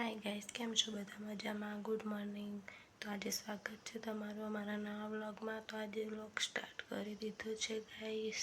Hi guys કેમ છો બધા? મજામાં? ગુડ મોર્નિંગ તો આજે સ્વાગત છે તમારું અમારા નવા વ્લોગમાં. તો આજે વ્લોગ સ્ટાર્ટ કરી દીધો છે ગાઈસ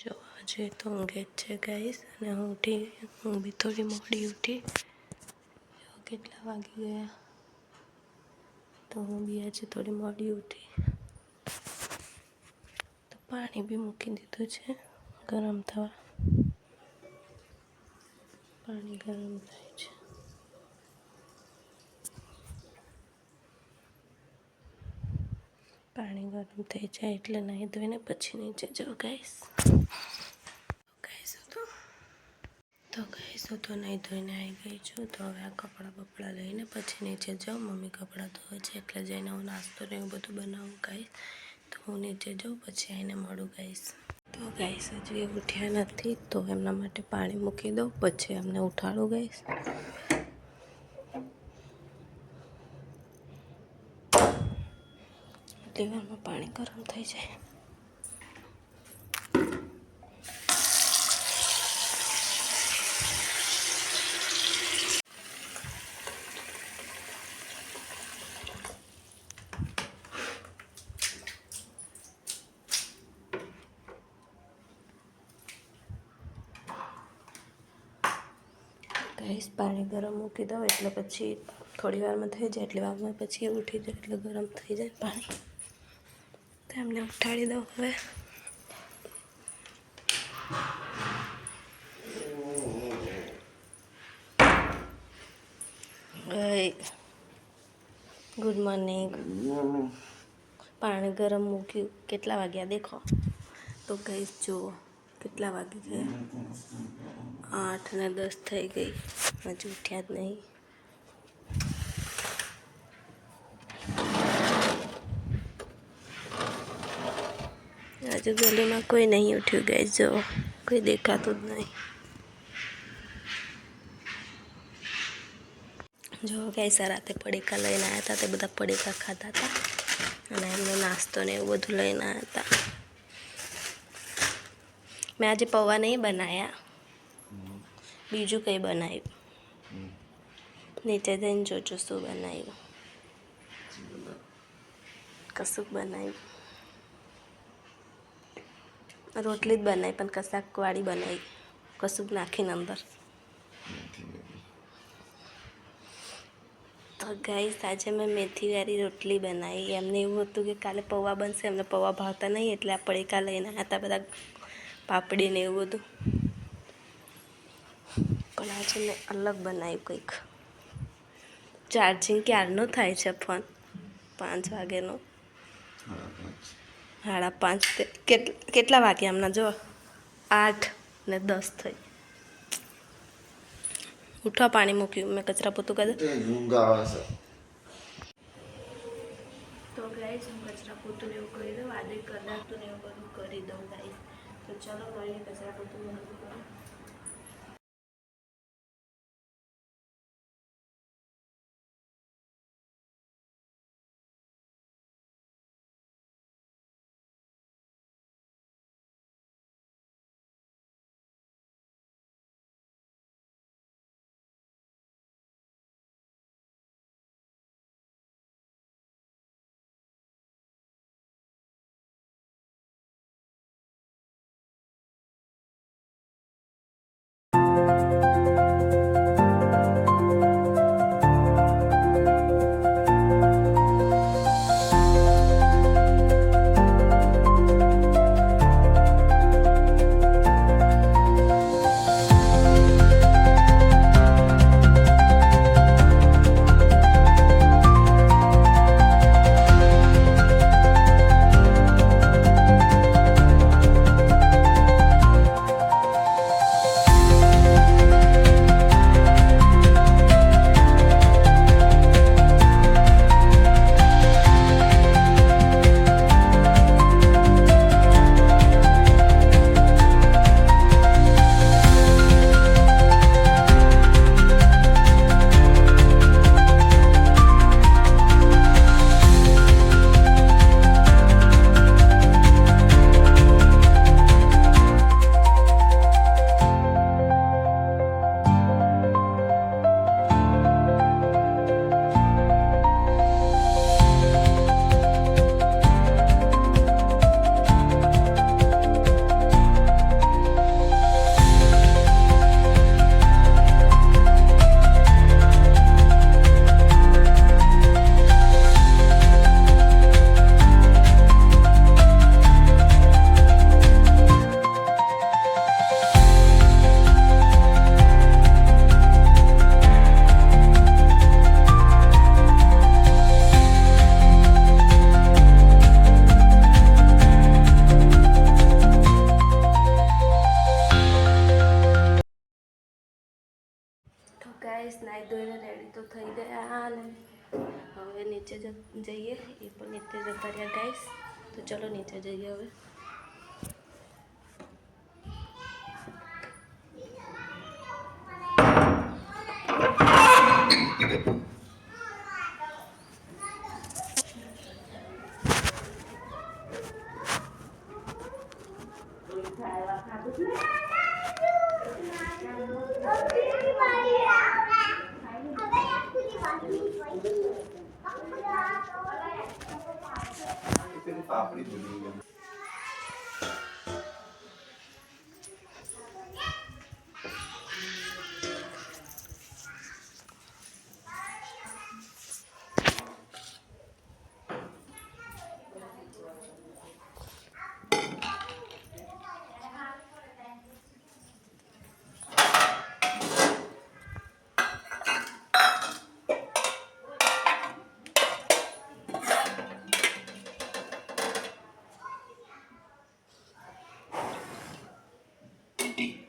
જો, આજે તો ઊંઘે જ છે ગાઈસ અને હું ઉઠી હું બી થોડી મોડી ઉઠી. કેટલા વાગી ગયા? તો હું બી આજે થોડી મોડી ઉઠી. તો પાણી બી મૂકી દીધું છે ગરમ થવા. પાણી ગરમ થાય છે પાણી ગરમ થઈ જાય એટલે નહીં ધોઈને પછી નીચે જાઓ ગાઈસ ગાઈસ તો તો ગાઈસ તો નહીં ધોઈને આવી ગઈ છું. તો હવે આ કપડાં બપડા લઈને પછી નીચે જાઉં. મમ્મી કપડાં ધોવે છે એટલે જઈને હું નાસ્તો ને એવું બધું બનાવું ગાઈસ તો હું નીચે જાઉં, પછી આવીને મળું ગાઈસ તો ગાઈસ હજી ઉઠ્યા નથી, તો એમના માટે પાણી મૂકી દઉં, પછી એમને ઉઠાડું ગાઈસ એટલી વારમાં પાણી ગરમ થઈ જાય. ગેસ પાણી ગરમ મૂકી દો એટલે પછી થોડી વારમાં થઈ જાય, એટલે વારમાં પછી ઉઠી જાય એટલે ગરમ થઈ જાય પાણી. એમને ઉઠાડી દઉં હવે. ગુડ મોર્નિંગ પાણી ગરમ મૂક્યું. કેટલા વાગ્યા? દેખો. તો ગઈ જુઓ. કેટલા વાગી ગયા આઠ ને દસ થઈ ગઈ. હજુ ઉઠ્યા જ નહીં. આજે ગલીમાં કોઈ નહીં ઉઠ્યું ગઈ જો, કોઈ દેખાતું જ નહીં. જો ગઈ રાતે પડીકા લઈને આવ્યા હતા, તે બધા પડીકા ખાતા હતા. અને એમનો નાસ્તો ને એવું બધું લઈને આવ્યા હતા. મેં આજે પૌવા નહીં બનાવ્યા બીજું કંઈ બનાવ્યું. નીચે જઈને જોજો શું બનાવ્યું. કશુંક બનાવ્યું. રોટલી જ બનાવી પણ કશાકવાળી બનાવી કશુંક નાખીને અંદર. તો ગઈ આજે મેં મેથીવાળી રોટલી બનાવી. એમને એવું હતું કે કાલે પૌવા બનશે એમને પૌવા ભાવતા નહીં એટલે આ પડીકા લઈને હતા બધા પાપડી ને એવું બધું. પણ આજે મેં અલગ બનાવ્યું કંઈક. ચાર્જિંગ ક્યારનો થાય છે ફોન? પાંચ વાગ્યાનો સાડા પાંચ કેટલા વાગ્યા હમણાં જો આઠ ને દસ થઈ. ઉઠવા પાણી મૂક્યું. મેં કચરા પોતું કરી તો ગાઈસ હું કચરા પોતું ને એવું કરી દઉં. આજે કદાચ ને એવું બધું કરી દઉં ગાઈસ તો ચલો મળીએ કચરા પોતું બધું. તો ચલો નીચે જઈએ હવે તેની 50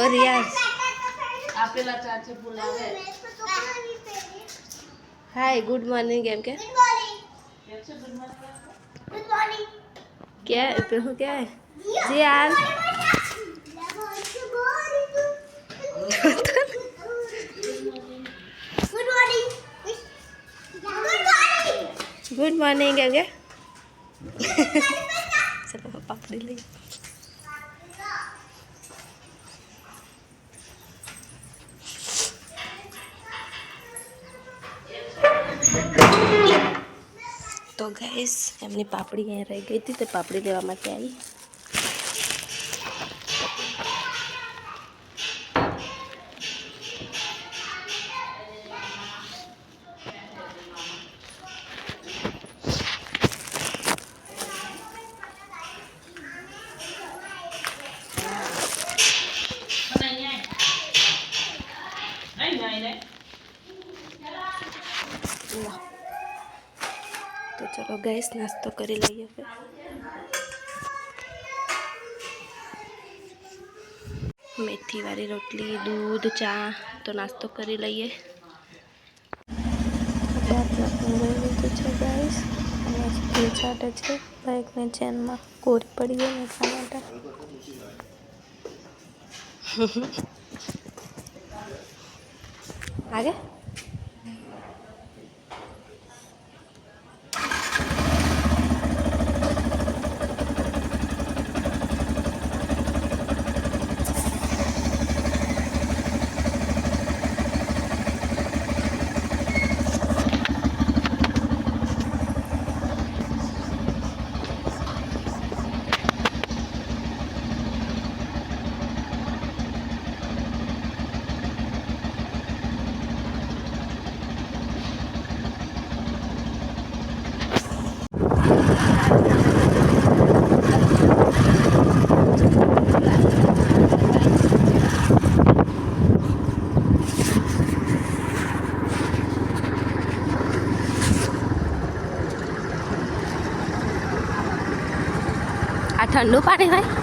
और યાર hi good morning game good क्या हो क्या है? जी यार गुड मॉर्निंग। क्या चलो पापड़ी ले। ગાઈસ એમની પાપડી અહીંયા રહી ગઈ હતી તે પાપડી લેવા માટે આવી. ચલો ગેસ નાસ્તો કરી લઈએ હવે મેથીવાળી રોટલી દૂધ ચા તો નાસ્તો કરી લઈએ છે ગાઈસ અને સ્કૂલ ચાટે છે બાઇકને ચેનમાં કોરી પડી ગઈ ને એટલા માટે આગે આ ઠંડુ પાણી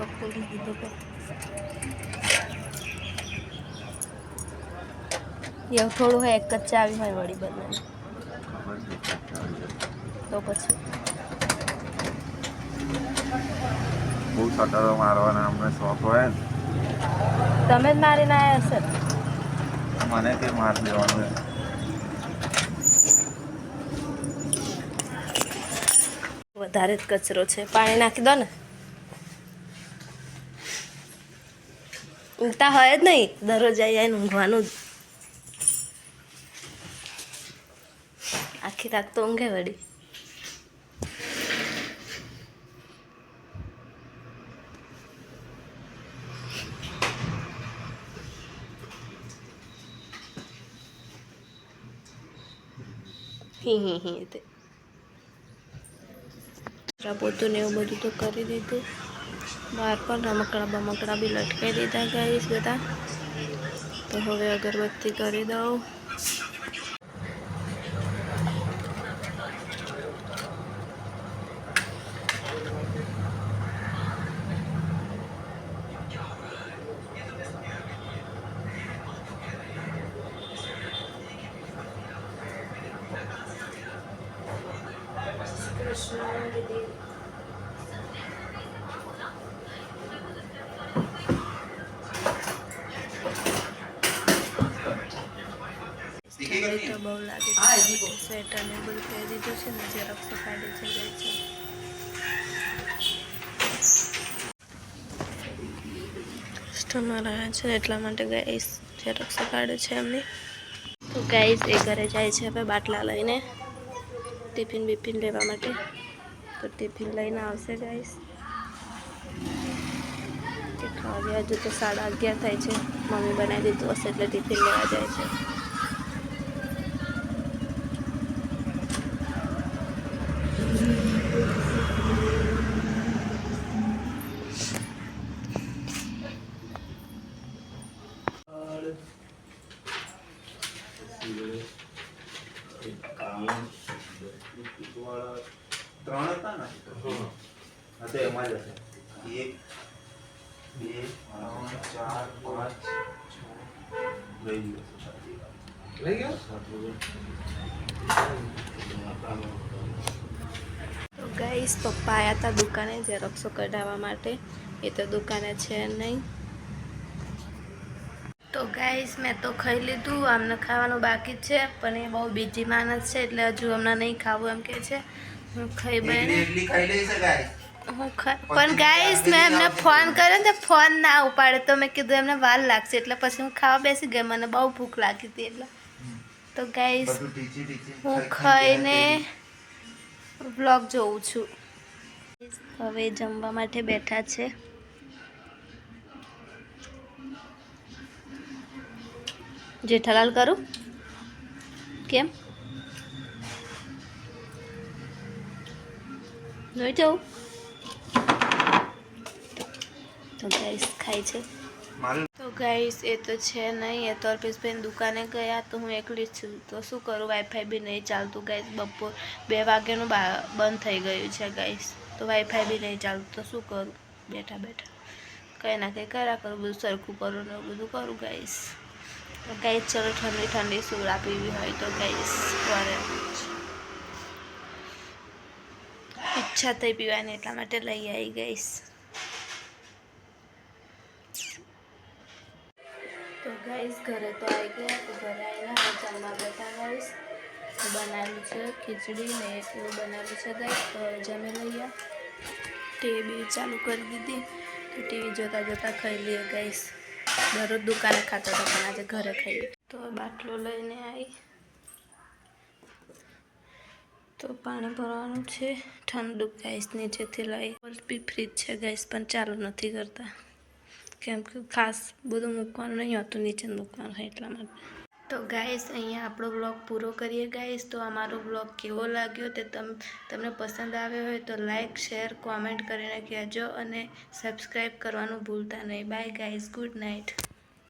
તો ખોલી દીધું કે એવું થોડું હોય એક જ ચાવી હોય વળી જાય. તો પછી. બહુ સટરો મારવાના અમને શોખ હોય ને. તમે જ મારીને આવ્યા હશે? મને તે માર દેવાનું. વધારે જ કચરો છે. પાણી નાખી દો ને. ઊંઘતા હોય જ નહીં. દરરોજ આવી ઊંઘવાનું જ. આખી રાત તો ઊંઘે વળી. હી હી પોતું ને એવું બધું તો કરી દીધું. બહાર પણ રમકડા બમકડા બી લટકાવી દીધા ગાઈસ બધા. તો હવે અગરબત્તી કરી દઉં ઠંડી તો બહુ લાગે છે. સ્વેટર ને બધું પહેરી દીધું છે ને જે રક્ષો કાઢે છે જાય છે. કસ્ટમર આવ્યા છે એટલા માટે ગાઈસ જે રક્ષો કાઢે છે એમની. તો ગાઈસ એ ઘરે જાય છે હવે બાટલા લઈને ટિફિન બિફિન લેવા માટે. તો ટિફિન લઈને આવશે ગાઈસ કેટલા વાગ્યા હજુ તો સાડા અગિયાર થાય છે. મમ્મી બનાવી દીધું હશે એટલે ટિફિન લેવા જાય છે ત્રણ હતા ને હા તો એમાં જ હશે એક બે ત્રણ ચાર પાંચ છ લઈ ગયો લઈ ગયો તો ગાઈસ પપ્પા આવ્યા હતા દુકાને ઝેરોક્ષો કઢાવવા માટે. એ તો દુકાને છે નહીં. તો ગાઈસ મેં તો ખાઈ લીધું આમને ખાવાનું બાકી છે પણ એ બહુ બીજી માણસ છે એટલે હજુ હમણાં નહીં ખાવું એમ કે છે. હું ખાઈ બને. હું પણ ગાઈસ મેં એમને ફોન કર્યો ને ફોન ના ઉપાડે. તો મેં કીધું એમને વાર લાગશે એટલે પછી હું ખાવા બેસી ગઈ. મને બહુ ભૂખ લાગી હતી એટલે. તો ગાઈસ ટીચી હું ખાઈને વ્લોગ જોઉં છું. હવે જમવા માટે બેઠા છે. જેઠાલાલ કરું? કેમ? જોઈ જવું તો ગાઈસ ખાય છે. ગાઈસ એ તો છે નહીં, એ તો અલ્પેશભાઈ દુકાને ગયા, તો હું એકલી જ છું. તો શું કરું વાઈફાઈ બી નહીં ચાલતું ગાઈસ બપોર બે વાગ્યાનું બંધ થઈ ગયું છે ગાઈસ તો વાઈફાઈ બી નહીં ચાલતું, તો શું કરું? બેઠા બેઠા. કંઈ ના કંઈ કર્યા કરું, બધું સરખું કરું ને બધું કરું ગાઈસ તો ગાઈસ ચલો ઠંડી ઠંડી સૂર પીવી હોય તો ગાઈસ કરે ઈચ્છા થઈ પીવાની એટલા માટે લઈ આવી ગઈશ તો ગાઈસ, ઘરે તો આવી ગયા તો ઘરે આવીને જમવા બેઠા ગાઈસ. બનાવેલું છે ખીચડી ને એવું બનાવ્યું છે ગાઈસ, તો જમી લઈએ. ટીવી ચાલુ કરી દીધી, તો ટીવી જોતાં જોતાં ખાઈ લઈએ ગાઈસ. દરરોજ દુકાને ખાતા હતા, પણ આજે ઘરે ખાઈએ તો બાટલો લઈને આવી તો પાણી ભરવાનું છે. ઠંડુ ગાઈસ, નીચેથી લઈ. બી ફ્રીજ છે ગાઈસ, પણ ચાલુ નથી કરતા. કેમ કે ખાસ બધું મૂકવાનું નહીં હોતું, નીચે મૂકવાનું હોય એટલા માટે. તો ગાઈસ અહીંયા આપણો બ્લોગ પૂરો કરીએ ગાઈસ તો અમારો બ્લોગ કેવો લાગ્યો તે તમ, તમને પસંદ આવ્યો હોય તો લાઈક શેર કોમેન્ટ કરીને કહેજો અને સબસ્ક્રાઈબ કરવાનું ભૂલતા નહીં. Bye guys good night